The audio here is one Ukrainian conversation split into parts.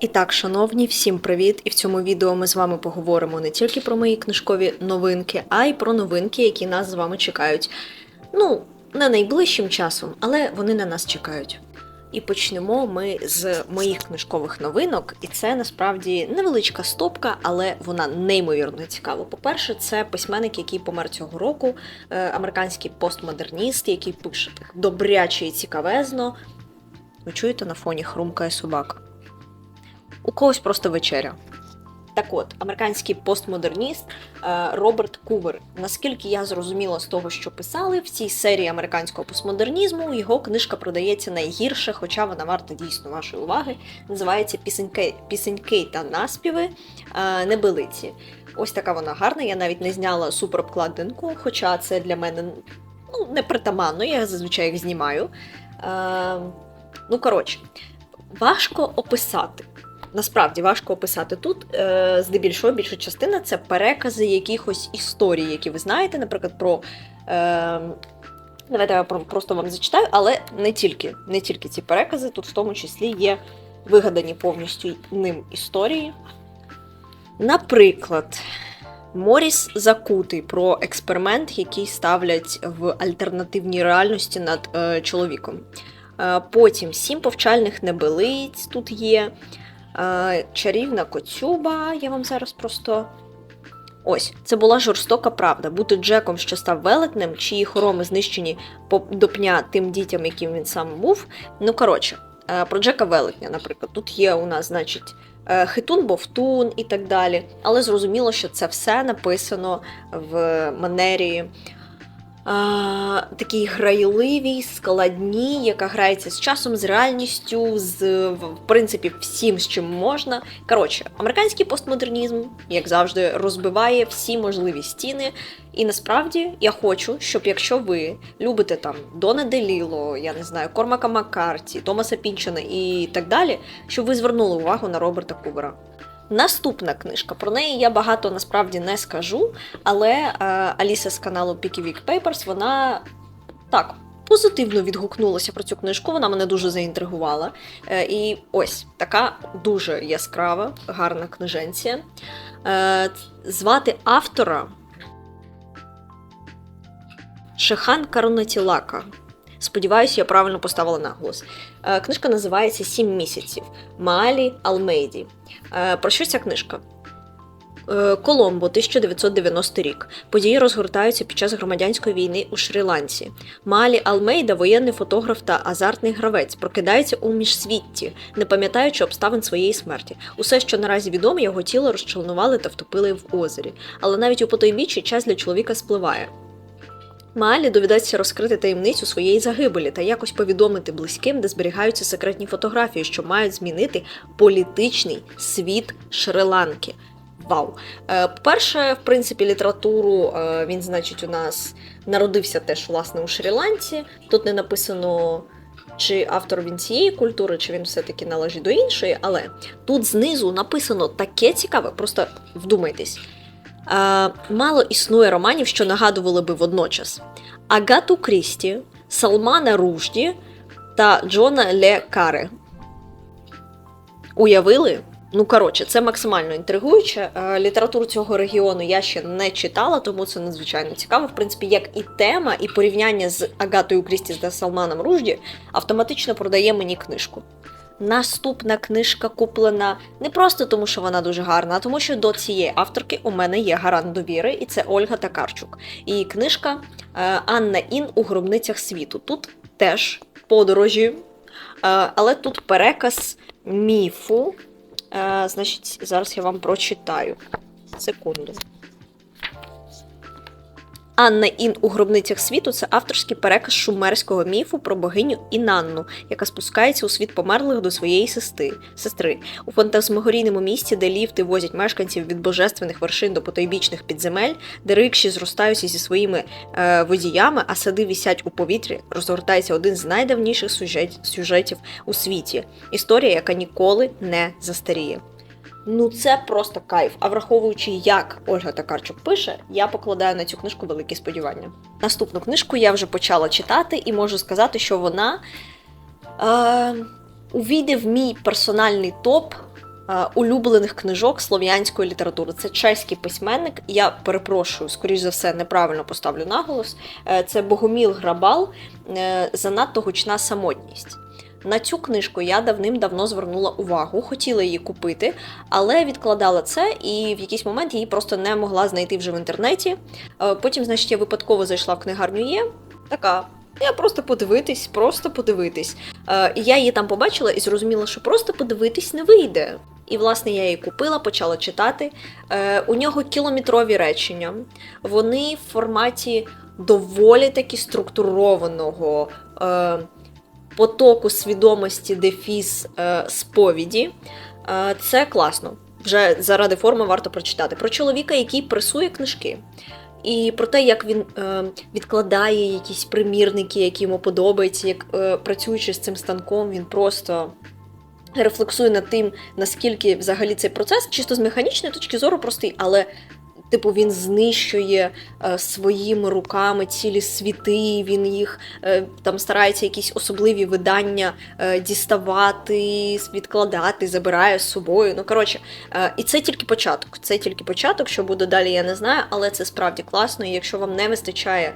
І так, шановні, всім привіт! І в цьому відео ми з вами поговоримо не тільки про мої книжкові новинки, а й про новинки, які нас з вами чекають. Ну, не найближчим часом, але вони на нас чекають. І почнемо ми з моїх книжкових новинок, і це насправді невеличка стопка, але вона неймовірно цікава. По-перше, це письменник, який помер цього року, е, американський постмодерніст, який пише так добряче і цікавезно. Ви чуєте на фоні хрумкає собака? У когось просто вечеря. Так от, американський постмодерніст е, Роберт Кувер. Наскільки я зрозуміла з того, що писали, в цій серії американського постмодернізму його книжка продається найгірше, хоча вона варта дійсно вашої уваги. Називається Пісеньки, Пісеньки та наспіви е, Небелиці. Ось така вона гарна. Я навіть не зняла суперобкладинку, хоча це для мене ну, не притаманно, я зазвичай їх знімаю. Е, ну, коротше, важко описати. Насправді важко описати тут. Е, здебільшого більша частина це перекази якихось історій, які ви знаєте, наприклад, про. Е, Давайте я просто вам зачитаю, але не тільки, не тільки ці перекази, тут в тому числі є вигадані повністю ним історії. Наприклад, Моріс Закутий про експеримент, який ставлять в альтернативній реальності над е, чоловіком. Е, потім сім повчальних небелиць тут є. Е, Чарівна коцюба, я вам зараз просто. Ось, це була жорстока правда. Бути Джеком, що став велетнем, чиї хороми знищені до пня тим дітям, яким він сам був. Ну, коротше, е, про Джека Велетня, наприклад, тут є у нас, значить, е, хитун бовтун і так далі. Але зрозуміло, що це все написано в манері такій грайливій, складній, яка грається з часом, з реальністю, з в принципі всім, з чим можна. Коротше, американський постмодернізм, як завжди, розбиває всі можливі стіни. І насправді я хочу, щоб якщо ви любите там Дона Деліло, я не знаю, Кормака Маккарті, Томаса Пінчена і так далі, щоб ви звернули увагу на Роберта Кубера. Наступна книжка. Про неї я багато насправді не скажу, але е, Аліса з каналу Picky Week Papers, вона так позитивно відгукнулася про цю книжку. Вона мене дуже заінтригувала. Е, і ось така дуже яскрава, гарна книженція. Е, звати автора Шехан Карунатілака. Сподіваюся, я правильно поставила наголос. Е, Книжка називається Сім місяців Маалі Алмейді. Е, Про що ця книжка? Е, Коломбо, 1990 рік. Події розгортаються під час громадянської війни у Шрі-Ланці. Малі Алмейда, воєнний фотограф та азартний гравець, прокидається у міжсвітті, не пам'ятаючи обставин своєї смерті. Усе, що наразі відомо, його тіло розчленували та втопили в озері. Але навіть у потойбіччі час для чоловіка спливає. Маалі доведеться розкрити таємницю своєї загибелі та якось повідомити близьким, де зберігаються секретні фотографії, що мають змінити політичний світ Шри-Ланки. Вау! Е, По-перше, в принципі, літературу е, він, значить, у нас народився теж власне у Шрі-Ланці. Тут не написано, чи автор він цієї культури, чи він все-таки належить до іншої, але тут знизу написано таке цікаве, просто вдумайтесь. Е, мало існує романів, що нагадували би водночас Агату Крісті, Салмана Ружді та Джона Ле Каре. Уявили? Ну, коротше, це максимально інтригуюче. Е, Літературу цього регіону я ще не читала, тому це надзвичайно цікаво. В принципі, як і тема, і порівняння з Агатою Крісті та Салманом Ружді автоматично продає мені книжку. Наступна книжка куплена не просто тому, що вона дуже гарна, а тому, що до цієї авторки у мене є гарант довіри, і це Ольга Такарчук. І книжка е, Анна Ін у гробницях світу. Тут теж подорожі, е, але тут переказ міфу. Е, Значить, зараз я вам прочитаю. Секунду. Анна Ін у гробницях світу це авторський переказ шумерського міфу про богиню Інанну, яка спускається у світ померлих до своєї сестри. У фантазмогорійному місті, де ліфти возять мешканців від божественних вершин до потойбічних підземель, де рикші зростаються зі своїми е, водіями, а сади вісять у повітрі, розгортається один з найдавніших сюжет, сюжетів у світі. Історія, яка ніколи не застаріє. Ну це просто кайф. А враховуючи, як Ольга Такарчук пише, я покладаю на цю книжку великі сподівання. Наступну книжку я вже почала читати і можу сказати, що вона е, увійде в мій персональний топ е, улюблених книжок слов'янської літератури. Це чеський письменник. Я перепрошую, скоріш за все, неправильно поставлю наголос. Е, Це Богоміл Грабал, е, занадто гучна самотність. На цю книжку я давним-давно звернула увагу, хотіла її купити, але відкладала це і в якийсь момент її просто не могла знайти вже в інтернеті. Е, Потім, значить, я випадково зайшла в книгарню є. Така. Я просто подивитись, просто подивитись. Е, я її там побачила і зрозуміла, що просто подивитись не вийде. І, власне, я її купила, почала читати. Е, У нього кілометрові речення. Вони в форматі доволі таки структурованого потоку свідомості дефіс е, сповіді. Е, це класно. Вже заради форми варто прочитати. Про чоловіка, який пресує книжки. І про те, як він е, відкладає якісь примірники, які йому подобаються, як працюючи з цим станком, він просто рефлексує над тим, наскільки взагалі цей процес чисто з механічної точки зору простий, але типу він знищує е, своїми руками цілі світи, він їх е, там старається якісь особливі видання е, діставати, відкладати, забирає з собою. Ну коротше, і це тільки початок. Це тільки початок. Що буде далі, я не знаю, але це справді класно. І якщо вам не вистачає.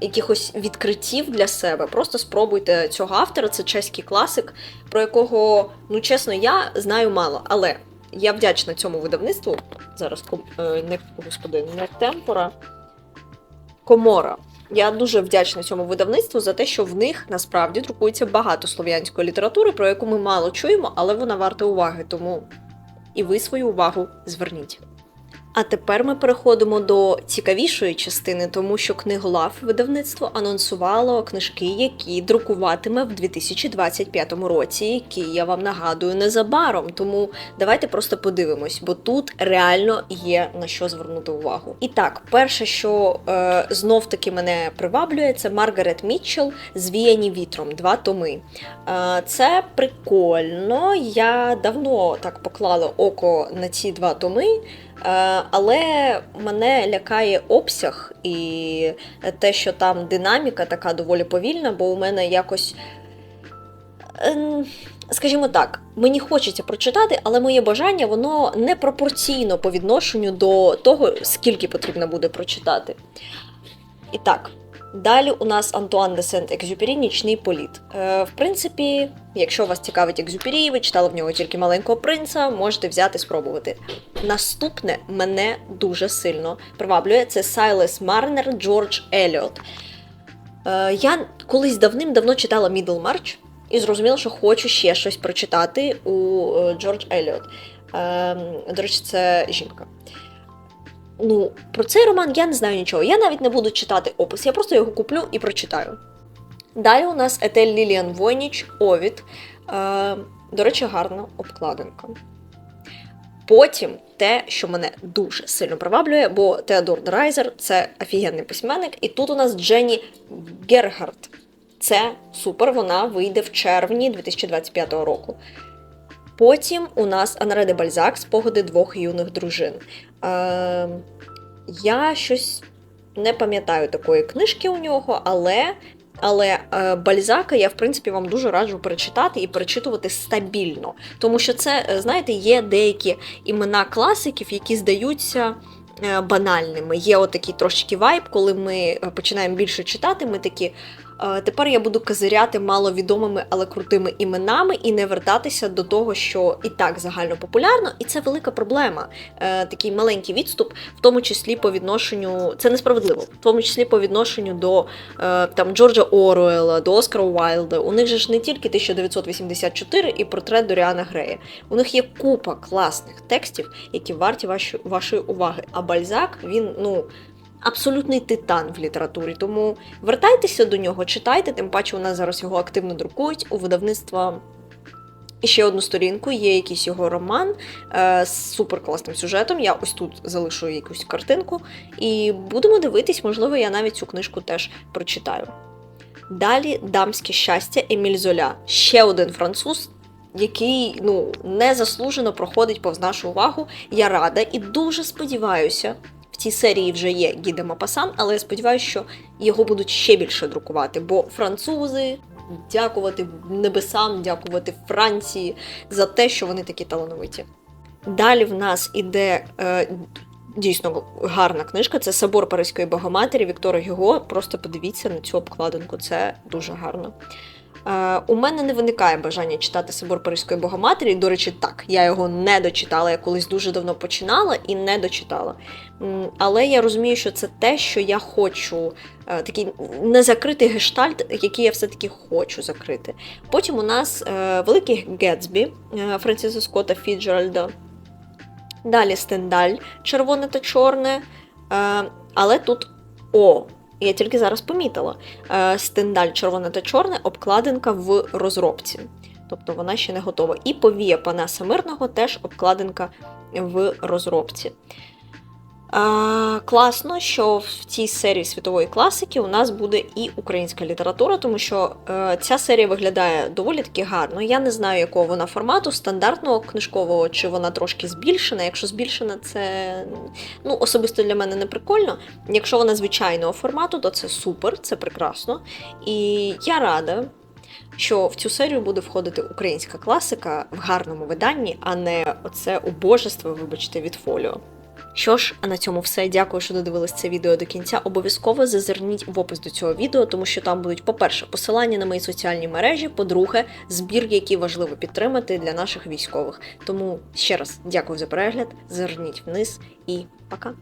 Якихось відкриттів для себе, просто спробуйте цього автора. Це чеський класик, про якого, ну чесно, я знаю мало, але я вдячна цьому видавництву. Зараз ком- е, не господи, не темпора. Комора. Я дуже вдячна цьому видавництву за те, що в них насправді друкується багато слов'янської літератури, про яку ми мало чуємо, але вона варта уваги. Тому і ви свою увагу зверніть. А тепер ми переходимо до цікавішої частини, тому що книголав видавництво анонсувало книжки, які друкуватиме в 2025 році, які я вам нагадую незабаром. Тому давайте просто подивимось, бо тут реально є на що звернути увагу. І так, перше, що е, знов таки мене приваблює, це Маргарет Мітчелл Звіяні вітром, два томи. Е, це прикольно. Я давно так поклала око на ці два томи. Але мене лякає обсяг і те, що там динаміка така доволі повільна, бо у мене якось. ем, Скажімо так, мені хочеться прочитати, але моє бажання воно не пропорційно по відношенню до того, скільки потрібно буде прочитати. І так, далі у нас Антуан де Сент-Екзюпері Нічний політ. Е, в принципі, якщо вас цікавить Екзюпері, ви читали в нього тільки маленького принца, можете взяти спробувати. Наступне мене дуже сильно приваблює це Сайлес Марнер Джордж Еліот. Е, я колись давним-давно читала Мідлмарч і зрозуміла, що хочу ще щось прочитати у е, Джордж Еліот. Е, до речі, це жінка. Ну, про цей роман я не знаю нічого. Я навіть не буду читати опис, я просто його куплю і прочитаю. Далі у нас Етель Ліліан Войніч Овід. Е, до речі, гарна обкладинка. Потім те, що мене дуже сильно приваблює, бо Теодор Драйзер це офігенний письменник, і тут у нас Дженні Гергард. Це супер, вона вийде в червні 2025 року. Потім у нас Анаре де Бальзак спогади двох юних дружин. Е, я щось не пам'ятаю такої книжки у нього, але але е, Бальзака я, в принципі, вам дуже раджу перечитати і перечитувати стабільно. Тому що це, е, знаєте, є деякі імена класиків, які здаються е, банальними. Є отакий трошки вайб, коли ми починаємо більше читати, ми такі. «Е, Тепер я буду козиряти маловідомими, але крутими іменами і не вертатися до того, що і так загально популярно, і це велика проблема. Е, такий маленький відступ, в тому числі по відношенню, це несправедливо, в тому числі по відношенню до е, там Джорджа Оруелла, до Оскара Уайлда. У них же ж не тільки 1984 і портрет Доріана Грея. У них є купа класних текстів, які варті вашої уваги. А Бальзак він ну. Абсолютний титан в літературі, тому вертайтеся до нього, читайте, тим паче у нас зараз його активно друкують у видавництва. І ще одну сторінку, є якийсь його роман е, з суперкласним сюжетом. Я ось тут залишу якусь картинку. І будемо дивитись, можливо, я навіть цю книжку теж прочитаю. Далі дамське щастя Еміль Золя. Ще один француз, який ну, незаслужено проходить повз нашу увагу. Я рада і дуже сподіваюся. Цій серії вже є Гіде Мапасан, але я сподіваюся, що його будуть ще більше друкувати, бо французи дякувати небесам, дякувати Франції за те, що вони такі талановиті. Далі в нас іде е, дійсно гарна книжка. Це Собор Паризької Богоматері Віктора Гюго. Просто подивіться на цю обкладинку, це дуже гарно. Е, у мене не виникає бажання читати Собор Паризької Богоматері. До речі, так, я його не дочитала. Я колись дуже давно починала і не дочитала. Але я розумію, що це те, що я хочу, е, такий незакритий гештальт, який я все-таки хочу закрити. Потім у нас е, Великий Гетсбі Франсіса Скотта Фіджеральда. Далі Стендаль, червоне та чорне. Але тут О. Я тільки зараз помітила. Е, Стендаль червоне та чорне, обкладинка в розробці. Тобто вона ще не готова. І повія Панаса Мирного теж обкладинка в розробці. Класно, що в цій серії світової класики у нас буде і українська література, тому що е, ця серія виглядає доволі таки гарно. Я не знаю, якого вона формату, стандартного книжкового, чи вона трошки збільшена. Якщо збільшена, це ну, особисто для мене не прикольно. Якщо вона звичайного формату, то це супер, це прекрасно. І я рада. Що в цю серію буде входити українська класика в гарному виданні, а не оце убожество, вибачте, від фоліо. Що ж, а на цьому все. Дякую, що додивились це відео до кінця. Обов'язково зазирніть в опис до цього відео, тому що там будуть, по-перше, посилання на мої соціальні мережі, по-друге, збір, який важливо підтримати для наших військових. Тому ще раз дякую за перегляд, зазирніть вниз і пока.